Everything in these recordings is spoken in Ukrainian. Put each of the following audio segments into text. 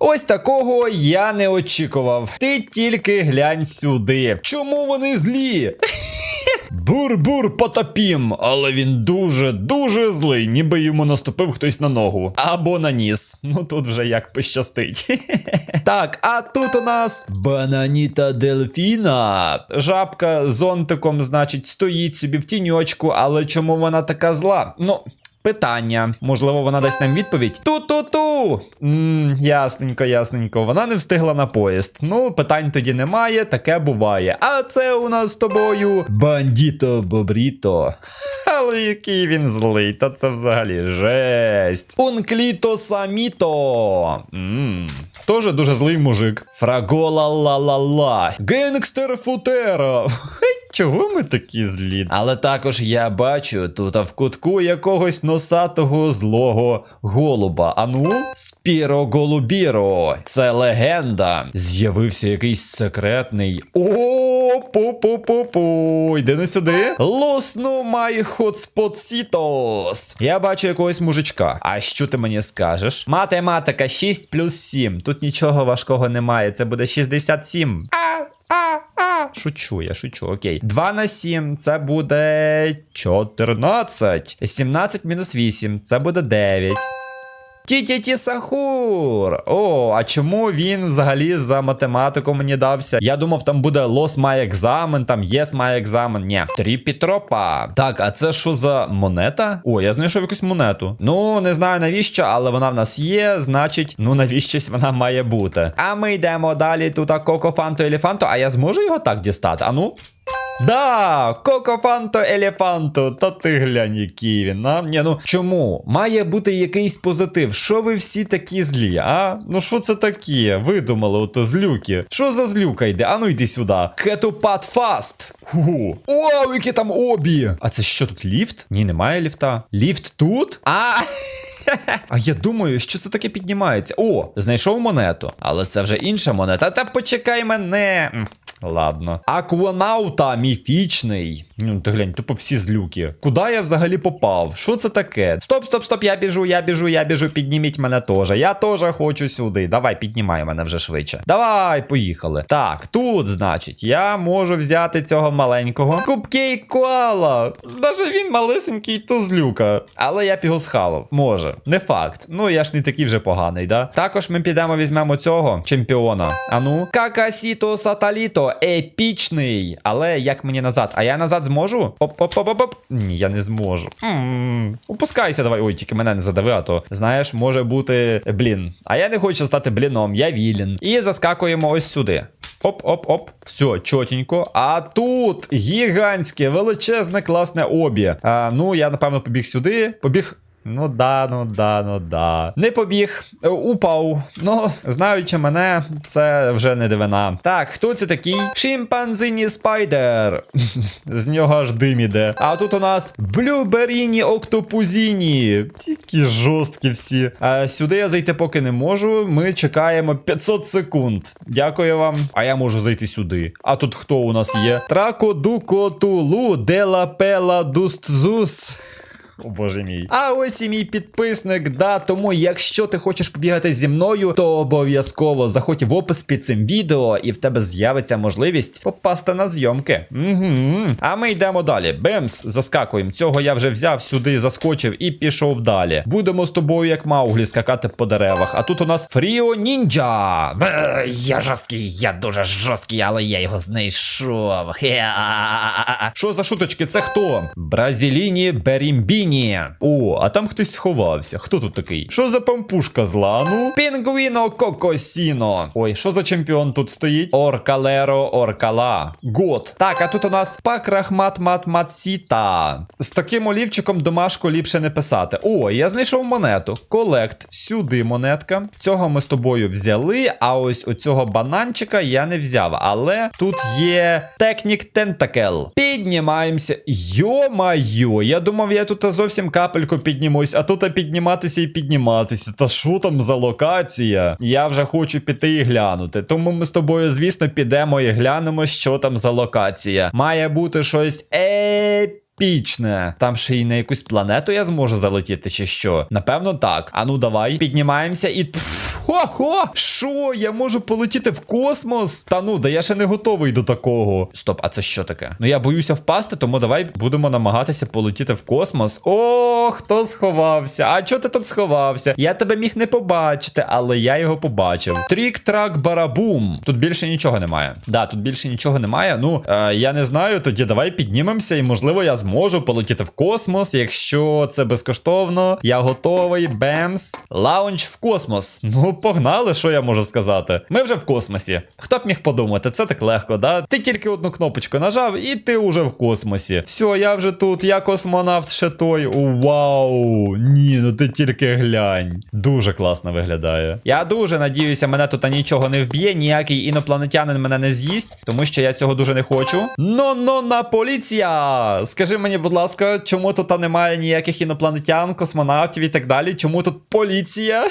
Ось такого я не очікував. Ти тільки глянь сюди. Чому вони злі? Бур-бур потопім, але він дуже, дуже злий, ніби йому наступив хтось на ногу. Або на ніс. Ну тут вже як пощастить. так, а тут у нас бананіта дельфіна. Жабка з зонтиком, значить, стоїть собі в тіньочку, але чому вона така зла? Ну. Питання. Можливо, вона дасть нам відповідь. Ту-ту-ту. Ммм, ясненько, ясненько. Вона не встигла на поїзд. Ну, питань тоді немає, таке буває. А це у нас з тобою бандіто Бобріто. Але який він злий, та це взагалі жесть. Ункліто саміто. Ммм. Тоже дуже злий мужик. Фрагола ла-ла-ла. Генгстер футера. Чого ми такі злі? Але також я бачу тут в кутку якогось носатого злого голуба. Ану, Спіро Голубіро. Це легенда. З'явився якийсь секретний. О, пу-пу-пу-пу. Йди не сюди. Лосну май хотспотсітос. Я бачу якогось мужичка. А що ти мені скажеш? Математика 6 плюс 7. Тут нічого важкого немає. Це буде 67. А, а, а. Шучу, я шучу, окей. 2 на 7, це буде 14. 17 мінус 8, це буде 9. Ті-ті-ті Сахур! О, а чому він взагалі за математику мені дався? Я думав, там буде лос має екзамен, там єс має екзамен. Ні, Тріпітропа. Так, а це що за монета? О, я знайшов якусь монету. Ну, не знаю навіщо, але вона в нас є, значить, ну навіщось вона має бути. А ми йдемо далі. Тут Коко Фанту Елефанту, а я зможу його так дістати? А ну? Да, Кокофанто Елефанто, та ти глянь, який він. А? Ні, ну чому? Має бути якийсь позитив. Що ви всі такі злі, а? Ну що це таке? Видумали ото злюки. Що за злюка йде? А ну йди сюди. Кетупат фаст. Ху. О, які там обі. А це що тут ліфт? Ні, немає ліфта. Ліфт тут? А. А я думаю, що це таке піднімається. О, знайшов монету. Але це вже інша монета. Та почекай мене. Ладно. Акванаута міфічний. Ну, ти глянь, тупо всі злюки. Куди я взагалі попав? Що це таке? Стоп, стоп, стоп, я біжу, я біжу, я біжу. Підніміть мене теж. Я теж хочу сюди. Давай, піднімай мене вже швидше. Давай, поїхали. Так, тут, значить, я можу взяти цього маленького. Купкейк коала. Даже він малесенький, то злюка. Але я б його схавав. Може, не факт. Ну я ж не такий вже поганий, да? Також ми підемо візьмемо цього чемпіона. Ану, Какасіто Саталіто, епічний. Але як мені назад? А я назад зможу? Оп-оп-оп-оп. Ні, я не зможу. М-м-м. Опускайся, давай. Ой, тільки мене не задави, а то знаєш, може бути блін. А я не хочу стати бліном, я вілін. І заскакуємо ось сюди. Оп-оп-оп. Все, чотенько. А тут гігантське, величезне, класне обі. А, ну, я напевно побіг сюди. Побіг. Ну да, ну да, ну да. Не побіг, е, упав. Ну, знаючи мене, це вже не дивина. Так, хто це такий? Шимпанзині спайдер. З нього аж дим іде. А тут у нас блюберіні октопузіні. Тільки жорсткі всі. А сюди я зайти поки не можу. Ми чекаємо 500 секунд. Дякую вам. А я можу зайти сюди. А тут хто у нас є? Тракодукотулу дела пела дустзус. О боже мій. А ось і мій підписник, да. Тому, якщо ти хочеш побігати зі мною, то обов'язково заходь в опис під цим відео, і в тебе з'явиться можливість попасти на зйомки. Угу. А ми йдемо далі. Бемс, заскакуємо. Цього я вже взяв сюди, заскочив і пішов далі. Будемо з тобою, як Мауглі, скакати по деревах. А тут у нас Фріо Ніндзя. Е, Я жорсткий, я дуже жорсткий, але я його знайшов. Що за шуточки? Це хто? Бразіліні Берімбіні. О, а там хтось сховався. Хто тут такий? Що за пампушка зла? Ну? Пінгвіно Кокосіно. Ой, що за чемпіон тут стоїть? Оркалеро Оркала. Гот. Так, а тут у нас Пакрахмат Матматсіта. З таким олівчиком домашку ліпше не писати. О, я знайшов монету. Колект. Сюди монетка. Цього ми з тобою взяли. А ось оцього бананчика я не взяв. Але тут є Технік Тентакел. Піднімаємося. Йо-майо, я думав, я тут зовсім капельку піднімусь, а тут підніматися і підніматися. Та що там за локація? Я вже хочу піти і глянути. Тому ми з тобою, звісно, підемо і глянемо, що там за локація. Має бути щось епічне. Там ще й на якусь планету я зможу залетіти, чи що? Напевно, так. А ну давай, піднімаємося і. Пф, Хоп! Ого! Що? Я можу полетіти в космос? Та ну, да я ще не готовий до такого. Стоп, а це що таке? Ну я боюся впасти, тому давай будемо намагатися полетіти в космос. О, хто сховався? А чого ти тут сховався? Я тебе міг не побачити, але я його побачив. Трік-трак барабум. Тут більше нічого немає. Да, тут більше нічого немає. Ну, е, я не знаю, тоді давай піднімемося, і можливо я зможу полетіти в космос, якщо це безкоштовно. Я готовий. Бемс. Лаунч в космос. Ну, погнали, що я можу сказати. Ми вже в космосі. Хто б міг подумати, це так легко, да? Ти тільки одну кнопочку нажав, і ти уже в космосі. Все, я вже тут, я космонавт ще той. Вау! Ні, ну ти тільки глянь. Дуже класно виглядає. Я дуже надіюся, мене тут нічого не вб'є, ніякий інопланетянин мене не з'їсть, тому що я цього дуже не хочу. Но-но-на поліція! Скажи мені, будь ласка, чому тут немає ніяких інопланетян, космонавтів і так далі? Чому тут поліція?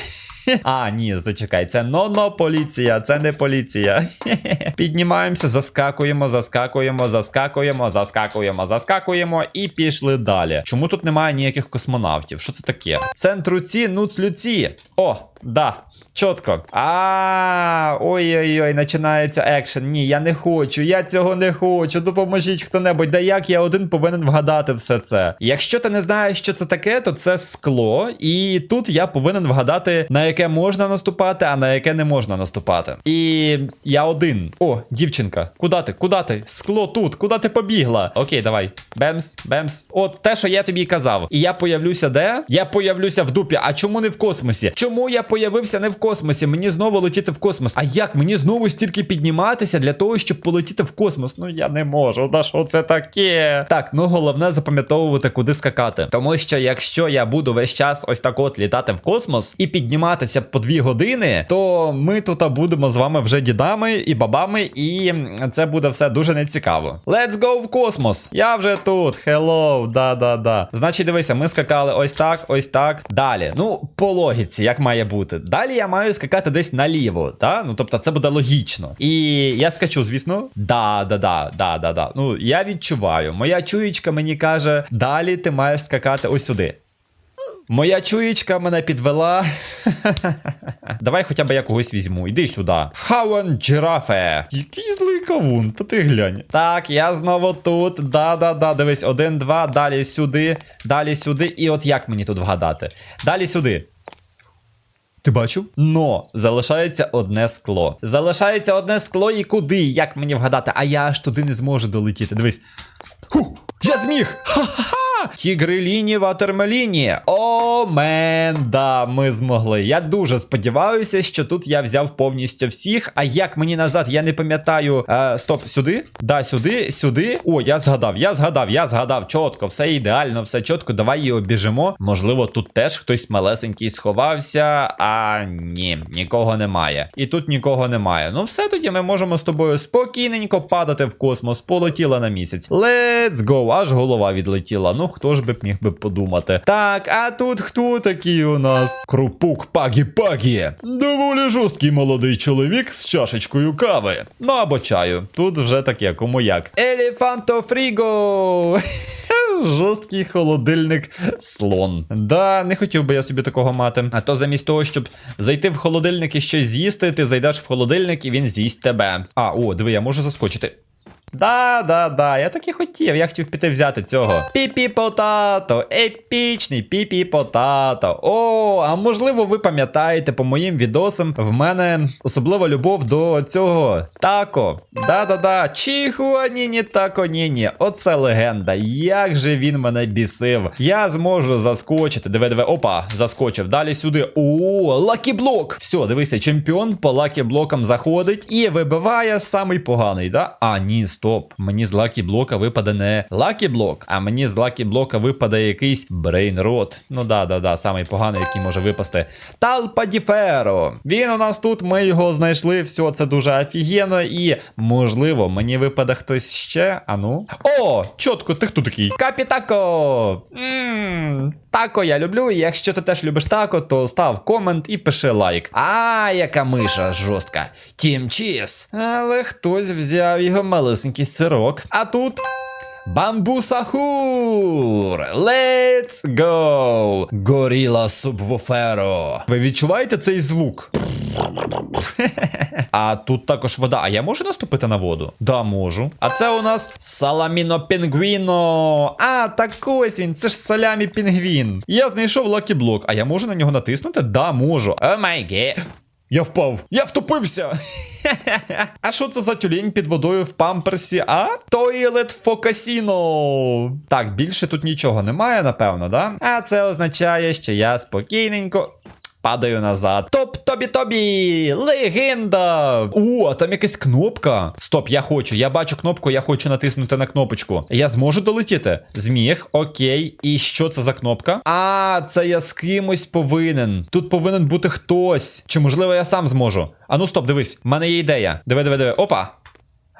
А, ні, зачекай, це но-но поліція, це не поліція. Піднімаємося, заскакуємо, заскакуємо, заскакуємо, заскакуємо, заскакуємо і пішли далі. Чому тут немає ніяких космонавтів? Що це таке? Центруці, нуцлюці. О, да. Чітко. А, ой-ой-ой, починається екшен. Ні, я не хочу, я цього не хочу. Допоможіть хто-небудь. Да як я один повинен вгадати все це? Якщо ти не знаєш, що це таке, то це скло. І тут я повинен вгадати, на яке можна наступати, а на яке не можна наступати. І я один. О, дівчинка, куди ти? Куди ти? Скло тут, куди ти побігла? Окей, давай. Бемс, бемс. От те, що я тобі казав. І я появлюся де? Я появлюся в дупі. А чому не в космосі? Чому я появився не в космосі? Мені знову летіти в космос. А як мені знову стільки підніматися для того, щоб полетіти в космос? Ну я не можу. Да що це таке? Так, ну головне запам'ятовувати, куди скакати. Тому що якщо я буду весь час ось так от літати в космос і підніматися по дві години, то ми тут будемо з вами вже дідами і бабами, і це буде все дуже нецікаво. Let's go в космос! Я вже тут. Hello, да-да-да. Значить, дивися, ми скакали ось так, ось так. Далі. Ну, по логіці, як має бути. Далі я маю скакати десь наліво, та? Ну, тобто, це буде логічно. І я скачу, звісно. Да, да, да, да, да, да. Ну, я відчуваю. Моя чуєчка мені каже, далі ти маєш скакати ось сюди. Моя чуєчка мене підвела. Давай хоча б я когось візьму. Іди сюди. Хауан Джирафе. Який злий кавун, та ти глянь. Так, я знову тут. Да-да-да. Дивись, один, два, далі сюди, далі сюди. І от як мені тут вгадати? Далі сюди. Ти бачив? Но залишається одне скло. Залишається одне скло і куди? Як мені вгадати? А я аж туди не зможу долетіти. Дивись. Ху! Я зміг! Ха-ха-ха! Тігриліні ватермеліні. О, мен, да, ми змогли. Я дуже сподіваюся, що тут я взяв повністю всіх. А як мені назад, я не пам'ятаю. Е, стоп, сюди? Да, сюди, сюди. О, я згадав, я згадав, я згадав. Чітко, все ідеально, все чітко. Давай її обіжимо. Можливо, тут теж хтось малесенький сховався. А ні, нікого немає. І тут нікого немає. Ну, все тоді ми можемо з тобою спокійненько падати в космос. Полетіла на місяць. Let's go, аж голова відлетіла. Ну, хто ж би міг би подумати. Так, а тут хто такий у нас? Крупук Пагі-Пагі. Доволі жорсткий молодий чоловік з чашечкою кави. Ну або чаю. Тут вже таке, кому як. Елефанто Фріго! Жорсткий холодильник слон. Да, не хотів би я собі такого мати. А то замість того, щоб зайти в холодильник і щось з'їсти, ти зайдеш в холодильник і він з'їсть тебе. А, о, диви, я можу заскочити. Да, да, да, я так і хотів. Я хотів піти взяти цього. Піпі потато, епічний піпі потато. О, а можливо, ви пам'ятаєте по моїм відосам, в мене особлива любов до цього тако. Да-да-да. Чихуа ні тако ні-ні. Оце легенда. Як же він мене бісив. Я зможу заскочити. Диви, диви, опа, заскочив. Далі сюди. О, лакі-блок. Все, дивися, чемпіон по лакі-блокам заходить і вибиває самий поганий, да? А, ні, стоп. Мені з лакі-блока випаде не лакі-блок, а мені з лакі-блока випаде якийсь брейн-рот. Ну да, да, да, самий поганий, який може випасти. Талпадіферо. Він у нас тут, ми його знайшли. Все, це дуже офігенно. І, можливо, мені випаде хтось ще. А ну. О, чітко, ти хто такий? Капітако! Ммм, тако я люблю. Якщо ти теж любиш тако, то став комент і пиши лайк. А, яка миша жорстка. Тім Чіз. Але хтось взяв його малесенький сирок. А тут. Бамбусахур! Let's go! Горіла субвуферо. Ви відчуваєте цей звук? А тут також вода. А я можу наступити на воду? Да, можу. А це у нас Саламіно Пінгвіно. А, так ось він, це ж салямі пінгвін. Я знайшов лакі блок. А я можу на нього натиснути? Да, можу. О май ге. Я впав. Я втопився. а що це за тюлень під водою в памперсі? А? Тойлет Фокасіно. Так, більше тут нічого немає, напевно, да? А це означає, що я спокійненько. Падаю назад. Топ тобі тобі! Легенда! О, там якась кнопка. Стоп, я хочу. Я бачу кнопку, я хочу натиснути на кнопочку. Я зможу долетіти? Зміг, окей. І що це за кнопка? А, це я з кимось повинен. Тут повинен бути хтось. Чи можливо я сам зможу? А ну стоп, дивись, в мене є ідея. Диви, диви, диви. Опа!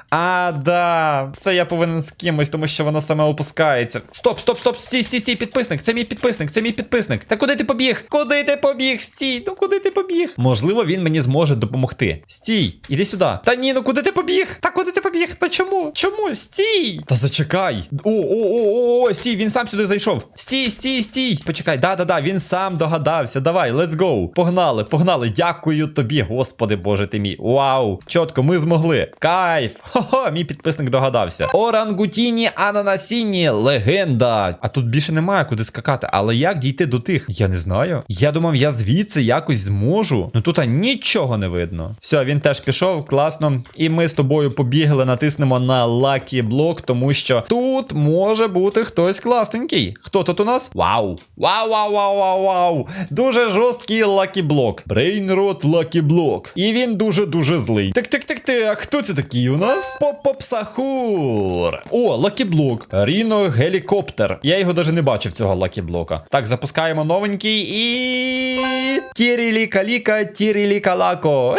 А, да, це я повинен з кимось, тому що воно саме опускається. Стоп, стоп, стоп, стій, стій, стій, підписник. Це мій підписник, це мій підписник. Та куди ти побіг? Куди ти побіг? Стій, ну куди ти побіг? Можливо, він мені зможе допомогти. Стій, іди сюди. Та ні, ну куди ти побіг? Та куди ти побіг? Та чому? Чому? Стій! Та зачекай. О, о, о, о, о, стій, він сам сюди зайшов. Стій, стій, стій. Почекай, да, да, да, він сам догадався. Давай, let's go. Погнали, погнали. Дякую тобі, господи боже ти мій. Вау! Чітко, ми змогли. Кайф. Хо-хо, мій підписник догадався. Орангутіні ананасіні, легенда. А тут більше немає куди скакати. Але як дійти до тих? Я не знаю. Я думав, я звідси якось зможу. Ну тут а, нічого не видно. Все, він теж пішов, класно. І ми з тобою побігли, натиснемо на лакі блок, тому що тут може бути хтось класненький. Хто тут у нас? Вау! Вау, вау, вау, вау, вау! Дуже жорсткий лакі блок. Брейнрот лакі блок. І він дуже-дуже злий. Так, так, так, так. Хто це такий у нас? Поп-поп-сахур. О, лакі-блок. Ріно гелікоптер. Я його навіть не бачив, цього лакі-блока. Так, запускаємо новенький і. Тірілі-каліка, тірілі-калако.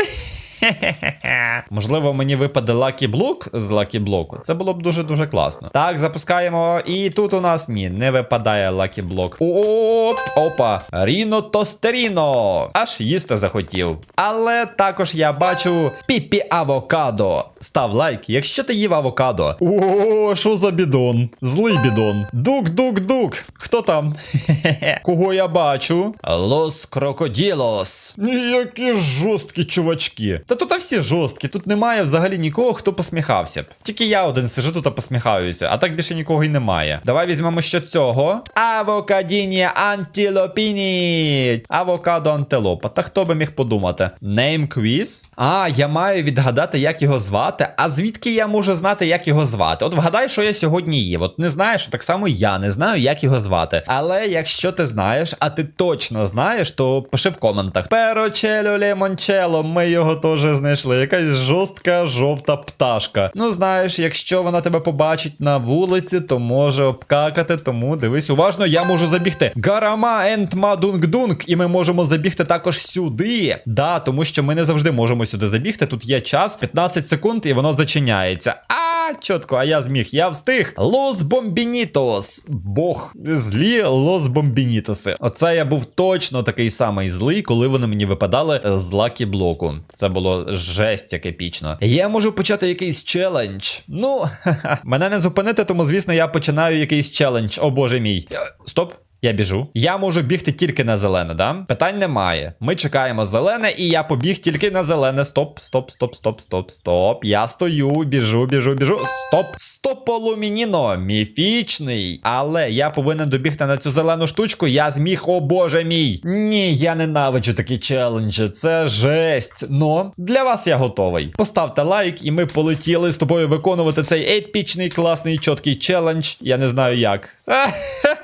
Можливо, мені випаде лакі блок з лакі блоку. Це було б дуже-дуже класно. Так, запускаємо. І тут у нас ні, не випадає лакі блок. Оп, опа. Ріно Тостеріно. Аж їсти захотів. Але також я бачу піпі авокадо. Став лайк, якщо ти їв авокадо. О, що за бідон? Злий бідон. Дук-дук-дук. Хто там? Кого я бачу? Лос Крокоділос. Які жорсткі чувачки. Та тут всі жорсткі, тут немає взагалі нікого, хто посміхався б. Тільки я один сижу тут та посміхаюся, а так більше нікого і немає. Давай візьмемо ще цього. Авокадіні антилопіні. Авокадо антилопа. Та хто би міг подумати? Name quiz? А, я маю відгадати, як його звати. А звідки я можу знати, як його звати? От вгадай, що я сьогодні їв. От не знаєш, так само я не знаю, як його звати. Але якщо ти знаєш, а ти точно знаєш, то пиши в коментах. Перочело лемончело, ми його теж знайшли. Якась жорстка жовта пташка. Ну знаєш, якщо вона тебе побачить на вулиці, то може обкакати, тому дивись уважно, я можу забігти. Гарама енд мадунг-дунг, і ми можемо забігти також сюди. Да, тому що ми не завжди можемо сюди забігти. Тут є час, 15 секунд, і воно зачиняється. А, чітко, а я зміг, я встиг. Лос Бомбінітос. Бог, злі Лос Бомбінітоси. Оце я був точно такий самий злий, коли вони мені випадали з лакі блоку. Це було жесть як епічно. Я можу почати якийсь челендж. Ну, мене не зупинити, тому звісно, я починаю якийсь челендж. О боже мій. Е, Стоп. Я біжу. Я можу бігти тільки на зелене, да? Питань немає. Ми чекаємо зелене, і я побіг тільки на зелене. Стоп, стоп, стоп, стоп, стоп, стоп. Я стою, біжу, біжу, біжу. Стоп. Стополумініно. Міфічний. Але я повинен добігти на цю зелену штучку. Я зміг, о боже мій. Ні, я ненавиджу такі челенджі. Це жесть. Но для вас я готовий. Поставте лайк, і ми полетіли з тобою виконувати цей епічний, класний, чіткий челендж. Я не знаю як.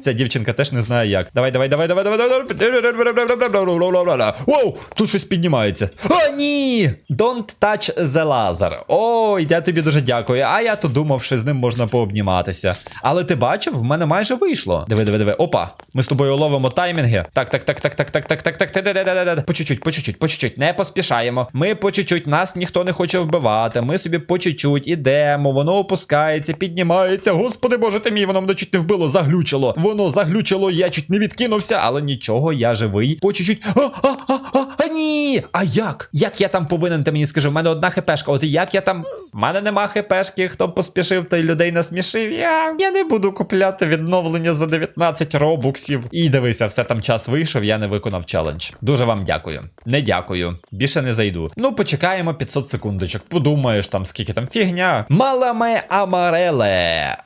Ця дівчинка теж не знає як. Давай, давай, давай, давай, давай, давай. Воу, тут щось піднімається. О, ні! Don't touch the laser. Ой, я тобі дуже дякую. А я то думав, що з ним можна пообніматися. Але ти бачив, в мене майже вийшло. Диви, диви, диви. Опа. Ми з тобою ловимо таймінги. Так, так, так, так, так, так, так, так, так, По чуть-чуть, по чуть-чуть, по чуть-чуть. Не поспішаємо. Ми по чуть-чуть, нас ніхто не хоче вбивати. Ми собі по чуть-чуть ідемо, воно опускається, піднімається. Господи боже ти мій, воно мене чуть не вбило, заглючило. Воно заглючило, я чуть не відкинувся, але нічого, я живий. По чуть-чуть. А, а, а, а, ні! А як? Як я там повинен, ти мені скажи, в мене одна хпшка, от як я там. В мене нема хпшки, хто поспішив, той людей насмішив. Я, я не буду купляти відновлення за 19 робуксів. І дивися, все там час вийшов, я не виконав челендж. Дуже вам дякую. Не дякую. Більше не зайду. Ну, почекаємо 500 секундочок. Подумаєш там, скільки там фігня. Маламе Амареле.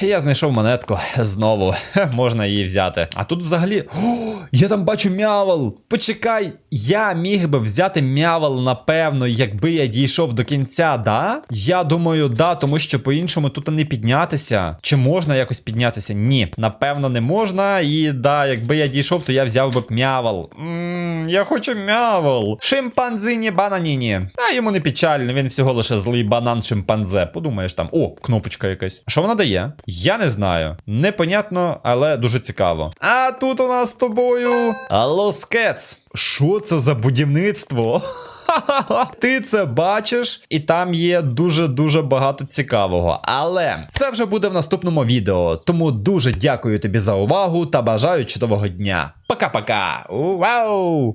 Я знайшов монетку знову. Можна її взяти. А тут взагалі. О, я там бачу м'явол. Почекай, я міг би взяти м'явол, напевно, якби я дійшов до кінця, да? Я думаю, да, тому що по-іншому тут не піднятися. Чи можна якось піднятися? Ні, напевно, не можна. І да, якби я дійшов, то я взяв би б м'явол. Ммм, я хочу м'явол. Шимпанзині бананіні. А йому не печально, він всього лише злий банан шимпанзе. Подумаєш там, о, кнопочка якась. Що вона дає? Я не знаю. Непонятно, але дуже цікаво. А тут у нас з тобою. Лоскец. Що це за будівництво? Ти це бачиш, і там є дуже-дуже багато цікавого. Але це вже буде в наступному відео. Тому дуже дякую тобі за увагу та бажаю чудового дня. Пока-пока. Вау!